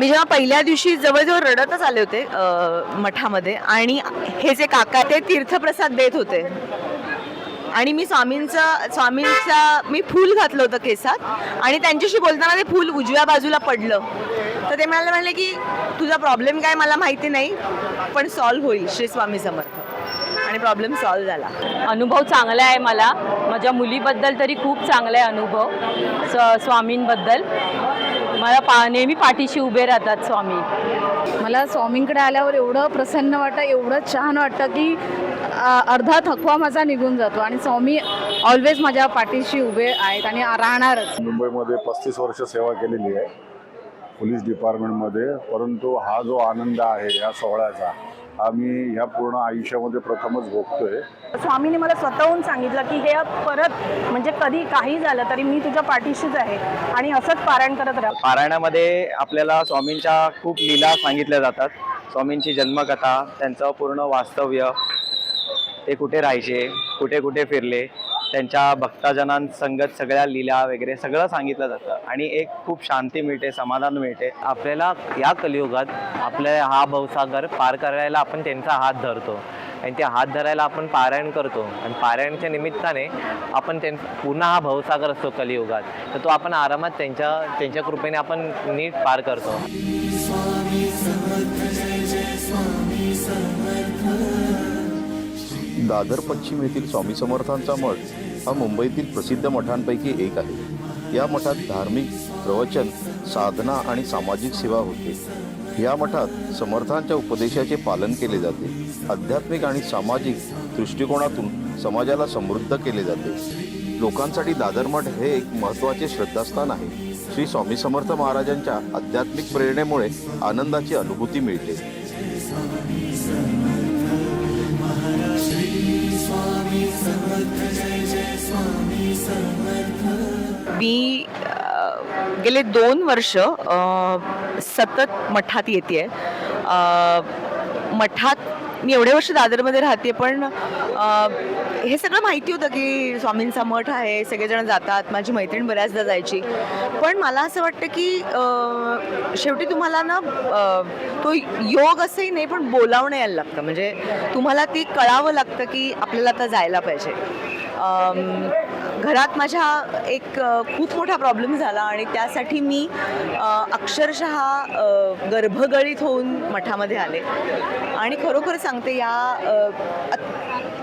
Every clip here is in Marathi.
मी जेव्हा पहिल्या दिवशी जवळजवळ रडतच आले होते मठामध्ये आणि हे जे काका ते तीर्थप्रसाद देत होते. आणि मी स्वामींचा स्वामींचा मी फूल घातलं होतं केसात आणि त्यांच्याशी बोलताना ते फूल उजव्या बाजूला पडलं. तर ते म्हणाले म्हणले की तुझा प्रॉब्लेम काय मला माहिती नाही पण सॉल्व्ह होईल श्री स्वामी समर्थ. आणि प्रॉब्लेम सॉल्व्ह झाला. अनुभव चांगला आहे मला. माझ्या मुलीबद्दल तरी खूप चांगला आहे अनुभव स्वामींबद्दल. मला पा नेहमी पाठीशी उभे राहतात स्वामी. मला स्वामींकडे आल्यावर एवढं प्रसन्न वाटतं एवढं छान वाटतं की अर्धा थकवा माझा निघून जातो आणि स्वामी ऑलवेज माझ्या पाठीशी उभे आहेत आणि राहणारच. मुंबईमध्ये पस्तीस वर्ष सेवा केलेली आहे पोलीस डिपार्टमेंटमध्ये परंतु हा जो आनंद आहे या सोहळ्याचा हा मी ह्या पूर्ण आयुष्यामध्ये प्रथमच भोगतोय. स्वामीने मला स्वतःहून सांगितलं की हे परत म्हणजे कधी काही झालं तरी मी तुझ्या पाठीशीच आहे आणि असंच पारायण करत राहा. पारायणामध्ये आपल्याला स्वामींच्या खूप लीला सांगितल्या जातात. स्वामींची जन्मकथा त्यांचं पूर्ण वास्तव्य ते कुठे राहायचे कुठे कुठे फिरले त्यांच्या भक्तजनांसंगत सगळ्या लीला वगैरे सगळं सांगितलं जातं. आणि एक खूप शांती मिळते समाधान मिळते. आपल्याला या कलियुगात आपल्या हा भवसागर पार करायला आपण त्यांचा हात धरतो. आणि ते हात धरायला आपण पारायण करतो. आणि पारायणच्या निमित्ताने आपण त्यां पुन्हा हा भवसागर असतो कलियुगात. तर तो आपण आरामात त्यांच्या त्यांच्या कृपेने आपण नीट पार करतो. दादर पश्चिम येथील स्वामी समर्थांचा मठ हा मुंबईतील प्रसिद्ध मठांपैकी एक आहे. या मठात धार्मिक प्रवचन साधना आणि सामाजिक सेवा होते. या मठात समर्थांच्या उपदेशाचे पालन केले जाते. आध्यात्मिक आणि सामाजिक दृष्टिकोनातून समाजाला समृद्ध केले जाते. लोकांसाठी दादर मठ हे एक महत्त्वाचे श्रद्धास्थान आहे. श्री स्वामी समर्थ महाराजांच्या आध्यात्मिक प्रेरणेमुळे आनंदाची अनुभूती मिळते. मी गेले दोन वर्ष सतत मठात येते मठात मी एवढे वर्ष दादरमध्ये राहते पण हे सगळं माहिती होतं की स्वामींचा मठ आहे सगळेजण जातात माझी मैत्रीण बऱ्याचदा जायची. पण मला असं वाटतं की शेवटी तुम्हाला ना तो योग असंही नाही पण बोलावणं यायला लागतं. म्हणजे तुम्हाला ती कळावं लागतं की आपल्याला आता जायला पाहिजे. घरात माझ्या एक खूप मोठा प्रॉब्लेम झाला आणि त्यासाठी मी अक्षरशः गर्भगळीत होऊन मठामध्ये आले. आणि खरोखर सांगते या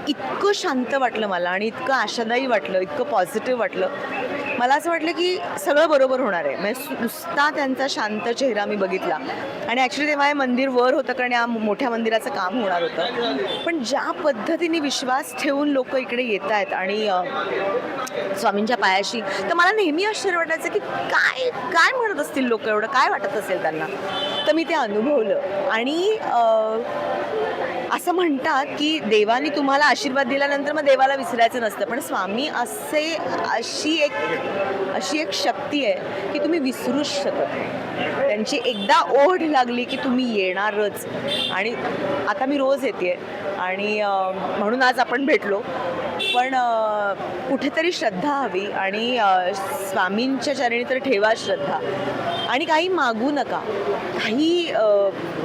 इतकं शांत वाटलं मला आणि इतकं आशादायी वाटलं इतकं पॉझिटिव्ह वाटलं. मला असं वाटलं की सगळं बरोबर होणार आहे. म्हणजे नुसता त्यांचा शांत चेहरा मी बघितला. आणि ॲक्च्युली तेव्हा हे मंदिर वर होतं कारण या मोठ्या मंदिराचं काम होणार होतं. पण ज्या पद्धतीने विश्वास ठेवून लोक इकडे येत आहेत आणि स्वामींच्या पायाशी तर मला नेहमी आश्चर्य वाटायचं की काय काय म्हणत असतील लोक एवढं? काय वाटत असेल त्यांना? तर मी ते अनुभवलं. आणि असं म्हणतात की देवाने तुम्हाला आशीर्वाद दिल्यानंतर मग देवाला विसरायचं नसतं. पण स्वामी असे अशी एक अशी एक शक्ती आहे की तुम्ही विसरूच शकत त्यांची एकदा ओढ लागली की तुम्ही येणारच. आणि आता मी रोज येते आणि म्हणून आज आपण भेटलो. पण कुठेतरी श्रद्धा हवी आणि स्वामींच्या चरणी तर ठेवा श्रद्धा. आणि काही मागू नका. काही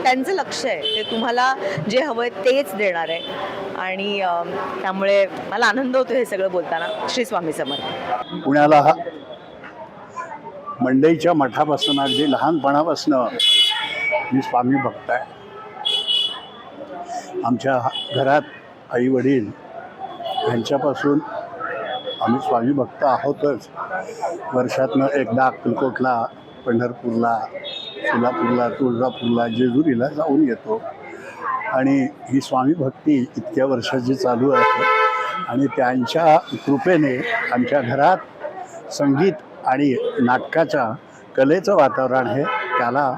त्यांचं लक्ष आहे. ते तुम्हाला जे हवं आहे तेच देणार आहे. आणि त्यामुळे मला आनंद होतो हे सगळं बोलताना. श्री स्वामी समर्थ. पुण्याला मंडईच्या मठापासून अगदी लहानपणापासून मी स्वामी भक्त आहे. आमच्या घरात आई वडील यांच्यापासून आम्ही स्वामी भक्त आहोतच. वर्षातनं एकदा अक्कलकोटला पंढरपूरला सोलापूरला तुळजापूरला जेजुरीला जाऊन येतो. आणि ही स्वामी भक्ती इतक्या वर्षाची चालू आहे. आणि त्यांच्या कृपेने आमच्या घरात संगीत आणि नाटकाच्या कलेचं वातावरण आहे. त्याला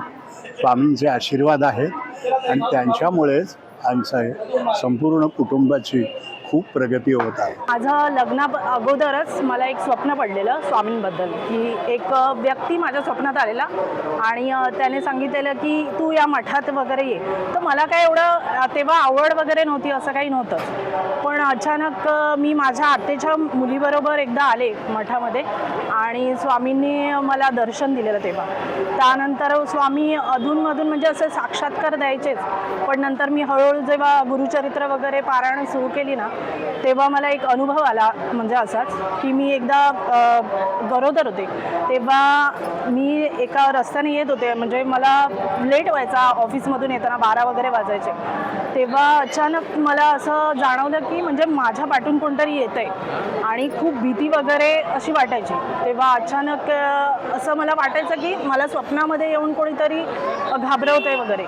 स्वामींचे आशीर्वाद आहेत. आणि त्यांच्यामुळेच आमचं हे संपूर्ण कुटुंबाची खूप प्रगती होत आहे. माझं लग्ना अगोदरच मला एक स्वप्न पडलेलं स्वामींबद्दल की एक व्यक्ती माझ्या स्वप्नात आलेला आणि त्याने सांगितलेलं की तू या मठात वगैरे ये. तर मला काय एवढं तेव्हा आवड वगैरे नव्हती असं काही नव्हतं. पण अचानक मी माझ्या आत्तेच्या मुलीबरोबर एकदा आले मठामध्ये आणि स्वामींनी मला दर्शन दिलेलं तेव्हा. त्यानंतर स्वामी अधूनमधून म्हणजे असे साक्षात्कार द्यायचेच. पण नंतर मी हळूहळू जेव्हा गुरुचरित्र वगैरे पारायण सुरू केली ना तेव्हा मला एक अनुभव आला म्हणजे असाच की मी एकदा गरोदर होते. तेव्हा मी एका रस्त्याने येत होते. म्हणजे मला लेट व्हायचा ऑफिसमधून येताना बारा वगैरे वाजायचे. तेव्हा अचानक मला असं जाणवलं की म्हणजे माझ्या पाठून कोणतरी येत आहे आणि खूप भीती वगैरे अशी वाटायची. तेव्हा अचानक असं मला वाटायचं की मला स्वप्नामध्ये येऊन कोणीतरी घाबरवत आहे वगैरे.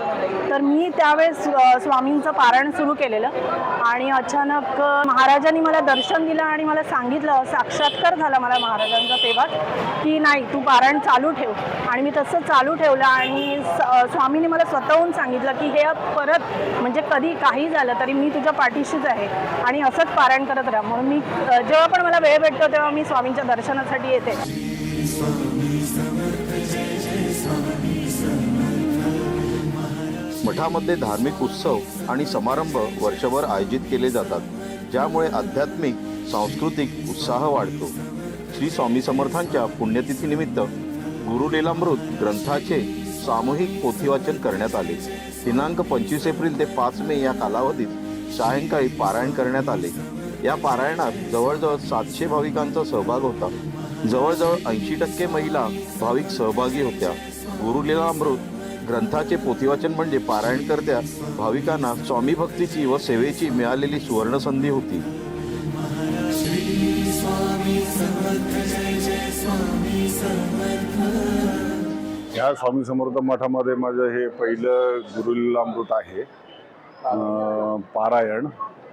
तर मी त्यावेळेस स्वामींचं पारायण सुरू केलेलं. आणि अचानक महाराजांनी मला दर्शन दिलं आणि मला सांगितलं साक्षात्कार झाला मला महाराजांचा तेव्हा की नाही तू पारायण चालू ठेव. आणि मी तसं चालू ठेवलं आणि स्वामीने स्वामींनी मला स्वतःहून सांगितलं की हे परत म्हणजे कधी काही झालं तरी मी तुझ्या पाठीशीच आहे. आणि असंच पारायण करत राहा. म्हणून मी जेव्हा पण मला वेळ भेटतो तेव्हा मी स्वामींच्या दर्शनासाठी येते. मठामध्ये धार्मिक उत्सव आणि समारंभ वर्षभर आयोजित केले जातात ज्यामुळे आध्यात्मिक सांस्कृतिक उत्साह वाढतो. श्री स्वामी समर्थांच्या पुण्यतिथीनिमित्त गुरुलीलामृत ग्रंथाचे सामूहिक पोथीवाचन करण्यात आले. दिनांक पंचवीस एप्रिल ते पाच मे या कालावधीत सायंकाळी पारायण करण्यात आले. या पारायणात जवळजवळ सातशे भाविकांचा सहभाग होता. जवळजवळ ऐंशी टक्के महिला भाविक सहभागी होत्या. गुरुलीलामृत ग्रंथाचे पोथीवाचन म्हणजे पारायणकर्त्या भाविकांना स्वामी भक्तीची व सेवेची मिळालेली सुवर्णसंधी होती. या स्वामी समर्थ मठामध्ये माझं हे पहिलं गुरुलीलामृत आहे. पारायण.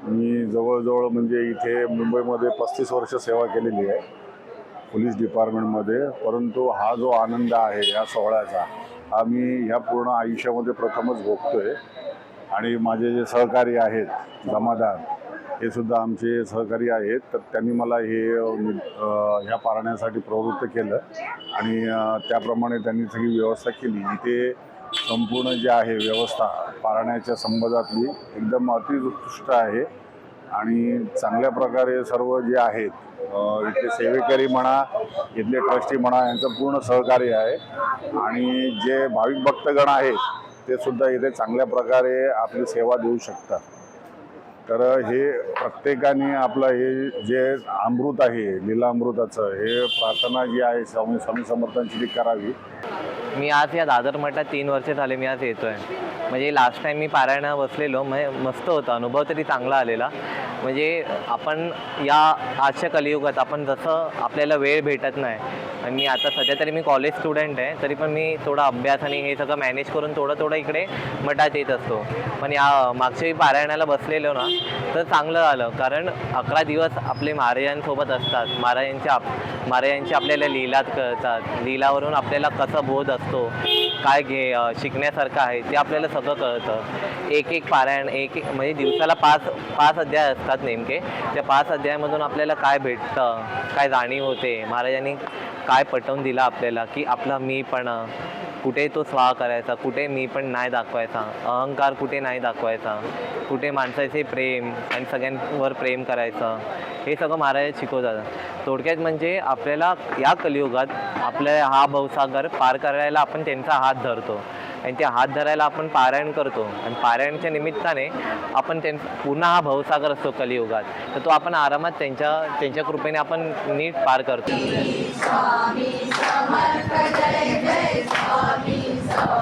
मी जवळजवळ म्हणजे इथे मुंबईमध्ये पस्तीस वर्ष सेवा केलेली आहे पोलीस डिपार्टमेंटमध्ये. परंतु हा जो आनंद आहे या सोहळ्याचा हा मी ह्या पूर्ण आयुष्यामध्ये प्रथमच भोगतोय. आणि माझे जे सहकारी आहेत जमादार हे सुद्धा आमचे सहकारी आहेत. तर त्यांनी मला हे ह्या पारण्यासाठी प्रवृत्त केलं. आणि त्याप्रमाणे त्यांनी सगळी व्यवस्था केली. इथे संपूर्ण जे आहे व्यवस्था पाळण्याच्या संबंधातली एकदम अतिउत्कृष्ट आहे. आणि चांगल्या प्रकारे सर्व जे आहेत इथले सेवेकरी म्हणा इथले ट्रस्टी म्हणा यांचं पूर्ण सहकार्य आहे. आणि जे भाविक भक्तगण आहेत ते सुद्धा इथे चांगल्या प्रकारे आपली सेवा देऊ शकतात. तर हे प्रत्येकाने आपलं हे जे अमृत आहे लीलामृताचं हे प्रार्थना जी आहे स्वामी स्वामी समर्थांची ती करावी मी आज या दादर मठात तीन वर्ष झाले मी आज येतो आहे म्हणजे लास्ट टाईम मी पारायणा बसलेलो म्हणजे मस्त होता. अनुभव तरी चांगला आलेला. म्हणजे आपण या आजच्या कलियुगात आपण जसं आपल्याला वेळ भेटत नाही आणि मी आता सध्या तरी मी कॉलेज स्टुडंट आहे तरी पण मी थोडा अभ्यास आणि हे सगळं मॅनेज करून थोडं थोडं इकडे मठात येत असतो. पण या मागच्या पारायणाला बसलेलो ना तर चांगलं झालं. कारण अकरा दिवस आपले महाराजांसोबत असतात. महाराजांच्या आप महाराजांची आपल्याला लिलात कळतात लीलावरून आपल्याला कसं बोध असतो काय घे शिकण्यासारखं आहे ते आपल्याला सगळं कळतं. एक एक पारायण एक एक म्हणजे दिवसाला पाच पाच अध्याय असतात नेमके. त्या पाच अध्यायामधून आपल्याला काय भेटतं काय जाणीव होते? महाराजांनी काय पटवून दिलं आपल्याला की आपला मी पण कुठे तो स्वाहा करायचा? कुठे मी पण नाही दाखवायचा? अहंकार कुठे नाही दाखवायचा? कुठे माणसाचे प्रेम आणि सगळ्यांवर प्रेम करायचं? हे सगळं महाराज शिकवतात. थोडक्यात म्हणजे आपल्याला या कलियुगात आपल्या हा भवसागर पार करायला आपण त्यांचा हात धरतो. आणि ते हात धरायला आपण पारायण करतो. आणि पारायणच्या निमित्ताने आपण त्यां पूर्ण हा भवसागर असतो कलियुगात. तर तो आपण आरामात त्यांच्या त्यांच्या कृपेने आपण नीट पार करतो.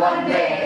वंदे श्री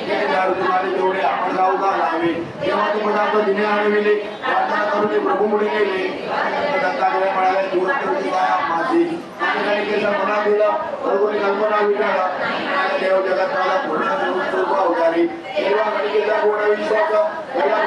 ते त्या तेवढे आपण जाऊ घालावे तेव्हा ते पदार्थ दिने आणविले प्रार्थना करून ते प्रभूमुळे गेले. दत्तात्रय म्हणाले दूरदृष्टी काय माझी आणि काही केलं मनात दिलं बरोबर कल्पना विचारला देव जगताला पूर्ण पूर्ण ప్రభు అవుతారు సేవా కలిగేలా కూడా విశ్వాస ఎలా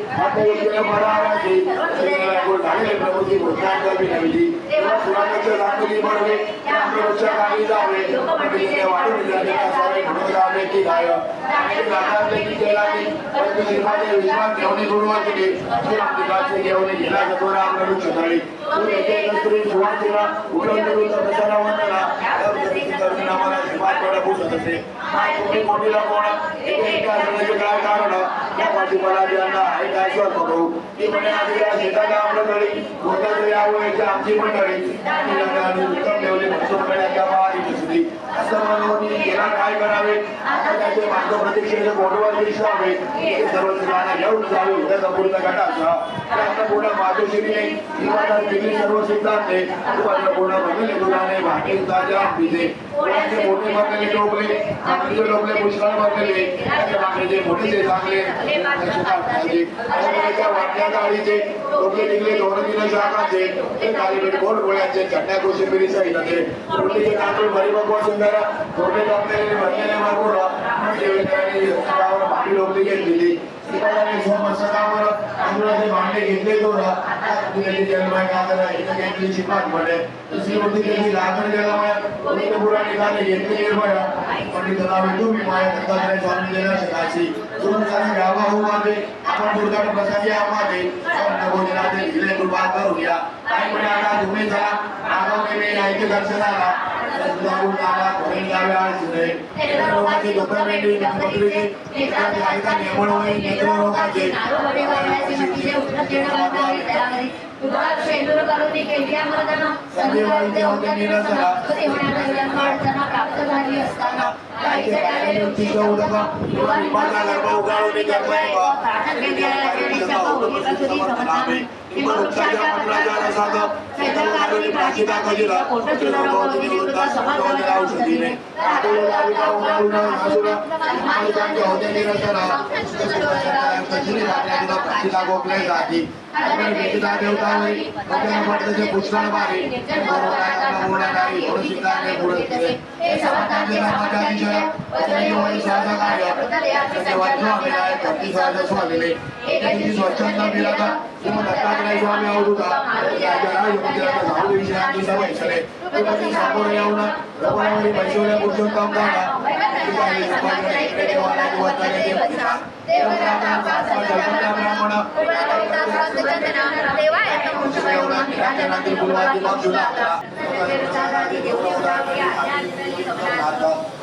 पैसे गोविंद पुराणिकाचा भाकरी जेवणाचे होते स्वामीनाची हॉटेल मराठी झालेले प्रभूची घोषणा करावी नव्हती तेव्हा पुराणाच्या दाखवली पडवे त्याप्रभूच्या गावी जावे तिथे वाढून जाणे असावे म्हणून जावे की गाय जातात की केला की परंतु श्रीमाते विश्वास घेऊन गुरुवार केली श्रीरामदिकाचे घेऊन गेला जतो राम रडू छताळी तू येथे स्त्री सुवासिला उठवून विरुद्ध प्रसन्न वंदना करुणी नामाला श्रीपाद असे. माय तुम्ही मोठीला कोण एका जणाचे काय कारण? या पाठीपाला ज्यांना आहे काय स्वर करू? ती म्हणे आधी या शेताला आपलं तळी गोत्याचं यावं याची आमची मंडळी आणि उत्तम ठेवले म्हणतो त्या बाहेर दिसली असं म्हणून गेला काय करावे? आता त्याचे मार्ग प्रतीक्षेचे गोडवर विश्वावे ते सर्व जणांना घेऊन जावे उद्या संपूर्ण गटाचा त्या पूर्ण मातोश्रीने जीवनात दिली सर्व सिद्धांते पूर्ण बदलले गुणाने भाटी ताजा दिले कोणाचे मोठे भरलेले टोपले आपले लोकले पुष्कळ भरलेले त्याच्या मागचे मोठे ते चांगले. त्याच्या वाटल्या गाडीचे टोपले निघले दोन तीन शाखाचे ते कालीपेठ गोड गोळ्याचे चटण्या कोशिंबिरी सहित ते. रोटीचे तांदूळ भरी बघवा सुंदर टोपले टाकलेले भरलेले मागून जेवणाने भाटी टोपली घेतलेली. भांडे घेतले दोन त्याची घेतली शिपात म्हणे दुसरी होती त्याची लागण गेला पवित्र पुरा निघाले घेतली निर्भय पंडित नावे तुम्ही माया दत्तात्रय स्वामी देना शिकाशी तुम्ही झाली गावा हो मागे. आपण दुर्गा प्रसादी आमागे भोजनाचे दिले कृपा करूया काय म्हणे आता तुम्ही जा. आगाव केले ऐके दर्शनाला जाऊन आला घरी जावे आज सुरे रोगाची दुःख मेंढी पत्रिके ऐका नेमळ होई नेत्र रोगाचे संजीवाईचे होते निरसना प्राप्त झाली असताना कायचे काय निवृत्तीचं उदक किंवा निपाचा गर्भ उगाळून कर्मयोग वृक्षाच्या मंत्राच्या रसात शेताला प्राचिता खजिरा औषधीने होते निरसना खजिरी वाटल्या प्राचिता गोखले जाती पुष्कळ बारी मोडाकारी थोडीशी पुढे हे समाजाचे नामाच्या दिशा वचनी वही साधा कार्य त्याचे स्वामी येऊन पुरुषोत्तम दादा ब्राह्मण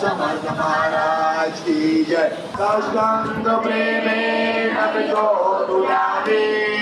समर्थ महाराज की जय. सष्टांग प्रेमे नमितो तुलामी साष्टांग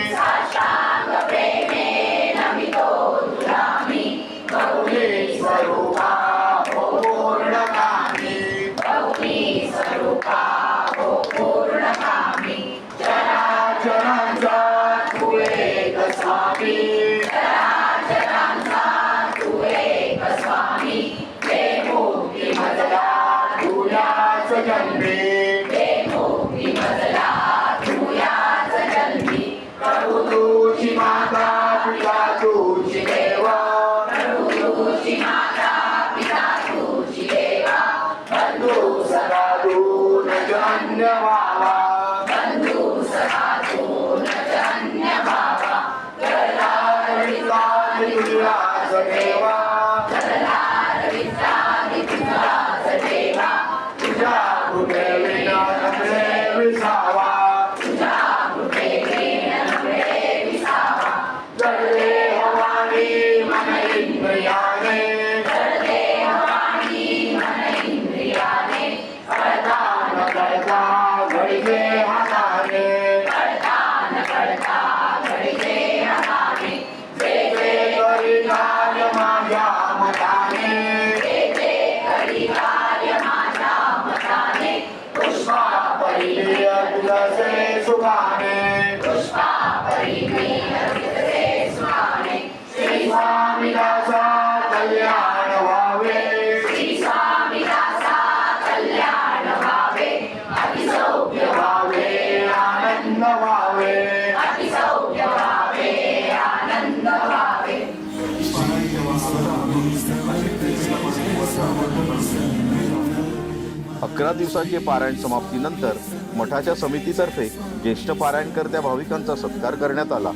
दिवसांचे पारायण समाप्तीनंतर मठाच्या समितीतर्फे ज्येष्ठ पारायणकर्त्या भाविकांचा सत्कार करण्यात आला.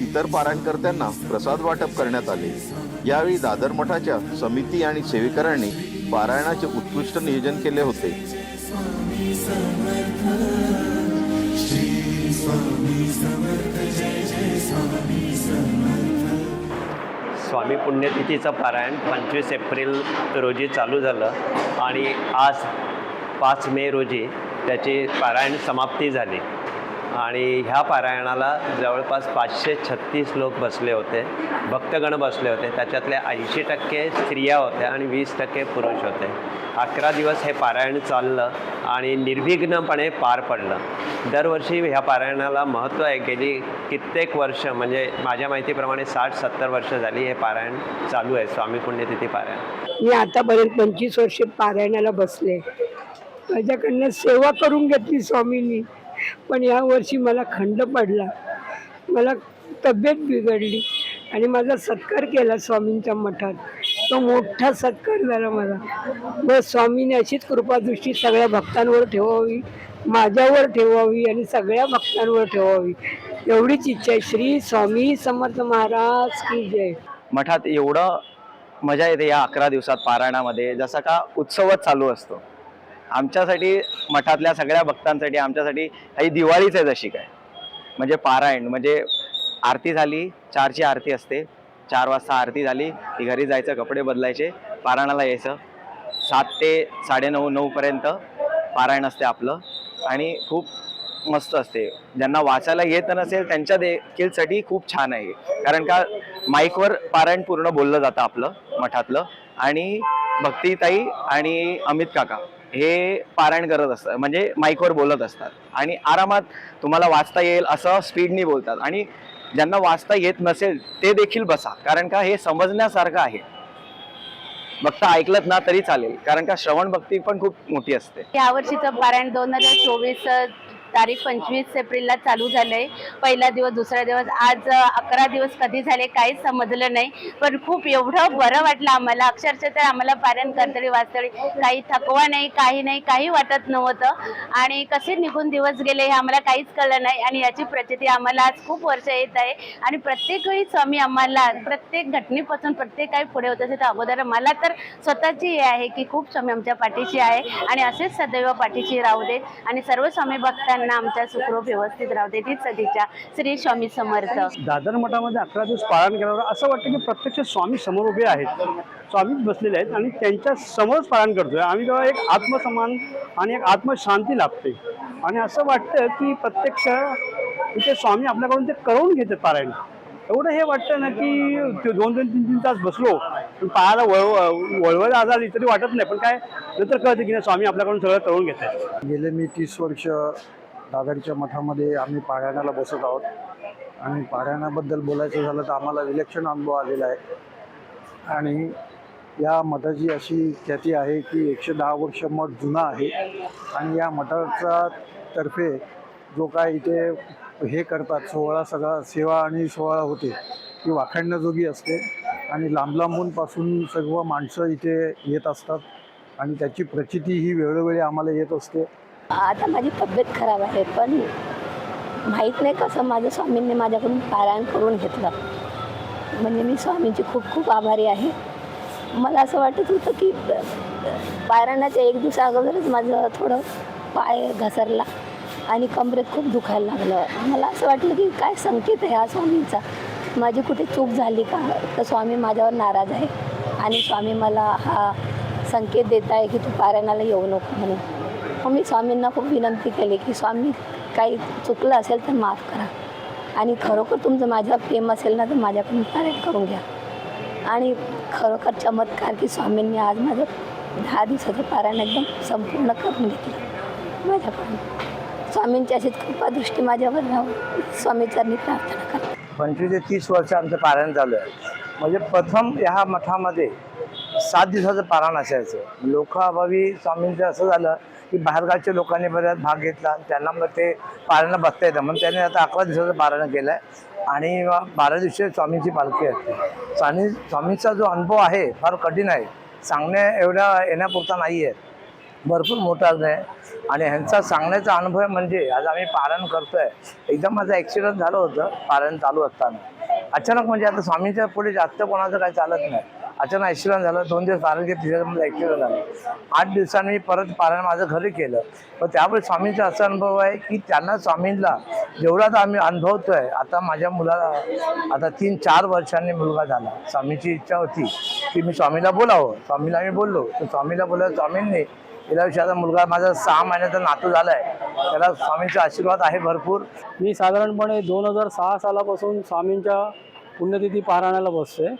इतर पारायणकर्त्यांना प्रसाद वाटप करण्यात आले. यावेळी दादर मठाच्या समिती आणि सेवेकरांनी पारायणाचे उत्कृष्ट नियोजन केले होते. स्वामी पुण्यतिथीचं पारायण पंचवीस एप्रिल रोजी चालू झालं आणि आज पाच मे रोजी त्याची पारायण समाप्ती झाली. आणि ह्या पारायणाला जवळपास पाचशे छत्तीस लोक बसले होते. भक्तगण बसले होते. त्याच्यातले ऐंशी टक्के स्त्रिया होत्या आणि वीस टक्के पुरुष होते. अकरा दिवस हे पारायण चाललं आणि निर्विघ्नपणे पार पडलं. दरवर्षी ह्या पारायणाला महत्त्व आहे गेली कित्येक वर्ष म्हणजे माझ्या माहितीप्रमाणे साठ सत्तर वर्ष झाली हे पारायण चालू आहे. स्वामी पुण्यतिथी पारायण. मी आतापर्यंत पंचवीस वर्ष पारायणाला बसले. माझ्याकडनं सेवा करून घेतली स्वामींनी. पण या वर्षी मला खंड पडला. मला तब्येत बिघडली आणि माझा सत्कार केला स्वामींच्या मठात. तो मोठा सत्कार झाला मला. मग स्वामीने अशीच कृपादृष्टी सगळ्या भक्तांवर ठेवावी माझ्यावर ठेवावी आणि सगळ्या भक्तांवर ठेवावी. एवढीच इच्छा आहे. श्री स्वामी समर्थ महाराज की जय. मठात एवढं मजा येते या अकरा दिवसात पारायणामध्ये जसा का उत्सवच चालू असतो. आमच्यासाठी मठातल्या सगळ्या भक्तांसाठी आमच्यासाठी काही दिवाळीच आहे जशी काय. म्हणजे पारायण म्हणजे आरती झाली चारची आरती असते. चार वाजता आरती झाली की घरी जायचं कपडे बदलायचे पारायणाला यायचं. सात ते साडेनऊ नऊपर्यंत पारायण असते आपलं. आणि खूप मस्त असते. ज्यांना वाचायला येत नसेल त्यांच्या देखीलसाठी खूप छान आहे कारण का माईकवर पारायण पूर्ण बोललं जातं आपलं मठातलं. आणि भक्तीताई आणि अमित काका. हे पारायण करत असतात म्हणजे माईकवर बोलत असतात. आणि आरामात तुम्हाला वाचता येईल असं स्पीडनी बोलतात. आणि ज्यांना वाचता येत नसेल ते देखील बसा. कारण का हे समजण्यासारखं आहे. फक्त ऐकलत ना तरी चालेल. कारण का श्रवण भक्ती पण खूप मोठी असते. या वर्षीचं पारायण दोन हजार चोवीस तारीख पंचवीस एप्रिलला चालू झालं आहे पहिला दिवस दुसरा दिवस आज अकरा दिवस कधी झाले काहीच समजलं नाही. पण खूप एवढं बरं वाटलं आम्हाला. अक्षरशः तर आम्हाला पारायण करतळी वाचतळी काही थकवा नाही काही नाही काही वाटत नव्हतं. आणि कसे निघून दिवस गेले हे आम्हाला काहीच कळलं नाही. आणि याची प्रचिती आम्हाला आज खूप वर्ष येत आहे. आणि प्रत्येक वेळी स्वामी आम्हाला प्रत्येक घटनेपासून प्रत्येक काही पुढे होत असेल तर अगोदर मला तर स्वतःची हे आहे की खूप स्वामी आमच्या पाठीशी आहे. आणि असेच सदैव पाठीशी राहू देत. आणि सर्व स्वामी भक्तांना आमच्या सुखरूप व्यवस्थित राहू देत हीच सदिच्छा श्री स्वामी समर्थ. दादर मठामध्ये अकरा दिवस पारायण केल्यावर असं वाटतं की प्रत्यक्ष स्वामी समोर उभे आहेत. स्वामीच बसलेले आहेत आणि त्यांच्या समोरच पारायण करतोय. आम्ही तेव्हा एक आत्मसन्मान आणि एक आत्मशांती लाभते. आणि असं वाटतं की प्रत्यक्ष इथे स्वामी आपल्याकडून ते कळवून घेतात पारायण. एवढं हे वाटतं ना की ते दोन दोन तीन तीन तास बसलो पण पायाला वळ वळवळ आजारी तरी वाटत नाही. पण काय नंतर कळतं की नाही स्वामी आपल्याकडून सगळं कळवून घेत आहेत गेले मी तीस वर्ष दादरच्या मठामध्ये आम्ही पारायणाला बसत आहोत. आणि पारायणाबद्दल बोलायचं झालं तर आम्हाला इलेक्शन अनुभव आलेला आहे. आणि या मठाची अशी ख्याती आहे की एकशे दहा वर्ष मठ जुना आहे. आणि या मठाचा तर्फे जो काय इथे हे करतात सोहळा सगळा सेवा आणि सोहळा होते ती वाखाणण्याजोगी असते. आणि लांब लांबूनपासून सर्व माणसं इथे येत असतात. आणि त्याची प्रचिती ही वेळोवेळी आम्हाला येत असते. आता माझी तब्येत खराब आहे पण माहीत नाही कसं माझ्या स्वामींनी माझ्याकडून पारायण करून घेतलं. म्हणजे मी स्वामींची खूप खूप आभारी आहे. मला असं वाटत होतं की पारायणाच्या एक दिवसा अगोदरच माझं थोडं पाय घसरला आणि कमरेत खूप दुखायला लागलं. मला असं वाटलं की काय संकेत आहे हा स्वामींचा? माझी कुठे चूक झाली का? तर स्वामी माझ्यावर नाराज आहे आणि स्वामी मला हा संकेत देत आहे की तू पारायणाला येऊ नको म्हणून. मग मी स्वामींना खूप विनंती केली की स्वामी काही चुकलं असेल तर माफ करा. आणि खरोखर तुमचं माझ्या प्रेम असेल ना तर माझ्याकडून पारायण करून घ्या. आणि खरोखर चमत्कार की स्वामींनी आज माझं दहा दिवसाचं पारायण एकदम संपूर्ण करून घेतलं. माझ्याकडून. स्वामींची अशीच कृपादृष्टी माझ्यावर राहून स्वामीचरणी प्रार्थना करते पंचवीस ते तीस वर्ष आमचं पारायण चालू आहे. म्हणजे प्रथम ह्या मठामध्ये सात दिवसाचं पारायण असायचं. लोकाभावी स्वामींचं असं झालं की बाहेरगावच्या लोकांनी बऱ्याच भाग घेतला आणि त्यांना मग ते पारायणला बसता येतं. म्हणून त्यांनी आता अकरा दिवसाचं पारायण केलं आहे आणि बारा दिवशी स्वामींची पालखी असते स्वामी स्वामींचा जो अनुभव आहे फार कठीण आहे. सांगण्या एवढ्या येण्यापुरता नाही आहे भरपूर मोठा आहे. आणि ह्यांचा सांगण्याचा अनुभव म्हणजे आज आम्ही पारायण करतोय. एकदम माझं ॲक्सिडेंट झालं होतं पारायण चालू असताना. अचानक म्हणजे आता स्वामींच्या पुढे जास्त कोणाचं काही चालत नाही. अचानक ॲक्सिडेंट झालं दोन दिवस पारायण केलं तिसऱ्या दिवशी झालं. आठ दिवसांनी मी परत पारायण माझं घरी केलं. पण त्यामुळे स्वामींचा असा अनुभव आहे की त्यांना स्वामींना जेवढा आम्ही आम्ही आहे आता माझ्या मुलाला आता तीन चार वर्षांनी मुलगा झाला. स्वामीची इच्छा होती की मी स्वामीला बोलावं. स्वामीला मी बोललो. तर स्वामीला बोलावं स्वामींनी गेल्या वर्षी आता मुलगा माझा सहा महिन्याचा नातू झाला आहे त्याला स्वामींचा आशीर्वाद आहे भरपूर. मी साधारणपणे दोन हजार सहा सालापासून स्वामींच्या पुण्यतिथी पारायणाला बसतोय.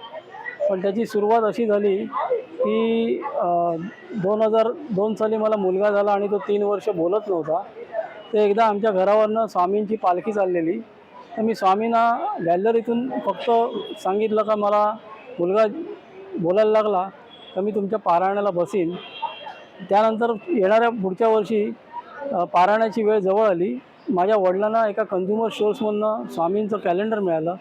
पण त्याची सुरुवात अशी झाली की दोन हजार दोन साली मला मुलगा झाला आणि तो तीन वर्ष बोलत नव्हता. ते एकदा आमच्या घरावरनं स्वामींची पालखी चाललेली. तर मी स्वामींना गॅलरीतून फक्त सांगितलं का मला मुलगा बोलायला लागला तर मी तुमच्या पारायणाला बसीन. त्यानंतर येणाऱ्या पुढच्या वर्षी पारायणाची वेळ जवळ आली. माझ्या वडिलांना एका कंझ्युमर स्टोर्समधनं स्वामींचं कॅलेंडर मिळालं.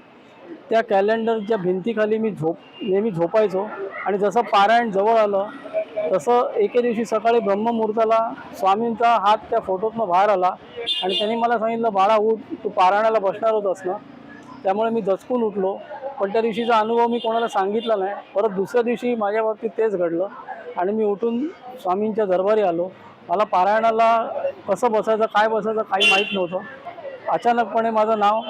त्या कॅलेंडरच्या भिंतीखाली मी झोप नेहमी झोपायचो. आणि जसं पारायण जवळ आलं तसं एके दिवशी सकाळी ब्रह्ममुहूर्ताला स्वामींचा हात त्या फोटोतनं बाहेर आला. आणि त्यांनी मला सांगितलं बाळा उठ तू पारायणाला बसणार होतास ना त्यामुळे मी दचकून उठलो. पण त्या दिवशीचा अनुभव मी कोणाला सांगितला नाही. परत दुसऱ्या दिवशी माझ्या बाबतीत तेच घडलं. आणि मी उठून स्वामींच्या दरबारी आलो. मला पारायणाला कसं बसायचं काय बसायचं काही माहीत नव्हतं. अचानकपणे माझं नाव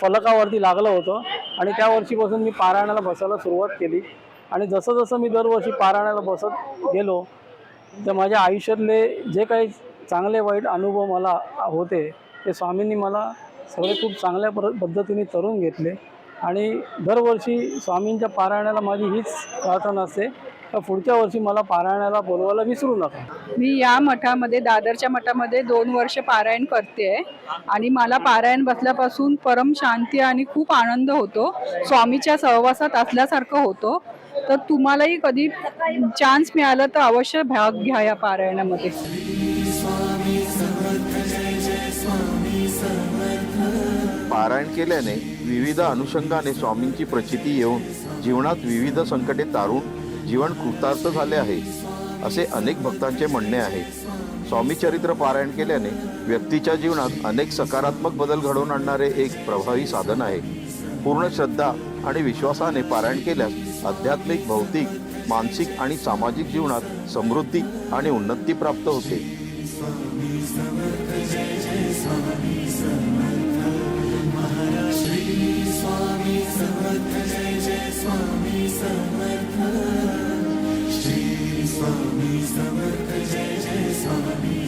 फलकावरती लागलं होतं. आणि त्या वर्षीपासून मी पारायणाला बसायला सुरुवात केली. आणि जसं जसं मी दरवर्षी पारायणाला बसत गेलो तर माझ्या आयुष्यातले जे काही चांगले वाईट अनुभव मला होते ते स्वामींनी मला सगळे खूप चांगल्या पद्धतीने तरून घेतले. आणि दरवर्षी स्वामींच्या पारायणाला माझी हीच प्रार्थना असते. तर पुढच्या वर्षी मला पारायणाला बोलवायला विसरू नका. मी या मठामध्ये दादरच्या मठामध्ये दोन वर्ष पारायण करते आणि मला पारायण बसल्यापासून परम शांती आणि खूप आनंद होतो. स्वामीच्या सहवासात असल्यासारखं होतो. तर तुम्हालाही कधी चान्स मिळाला तर अवश्य भाग घ्या या पारायणामध्ये. पारायण केल्याने विविध अनुषंगाने स्वामींची प्रचिती येऊन जीवनात विविध संकटे तारून जीवन कृतार्थ झाले आहे असे अनेक भक्तांचे म्हणणे आहे. स्वामी चरित्र पारायण केल्याने व्यक्तीच्या जीवनात अनेक सकारात्मक बदल घडवून आणणारे एक प्रभावी साधन आहे. पूर्ण श्रद्धा आणि विश्वासाने पारायण केल्यास आध्यात्मिक भौतिक मानसिक आणि सामाजिक जीवनात समृद्धी आणि उन्नती प्राप्त होते. स्वामी समर्थ जय जय Swami Samarth Sana bir sabır kacayacağız sana bir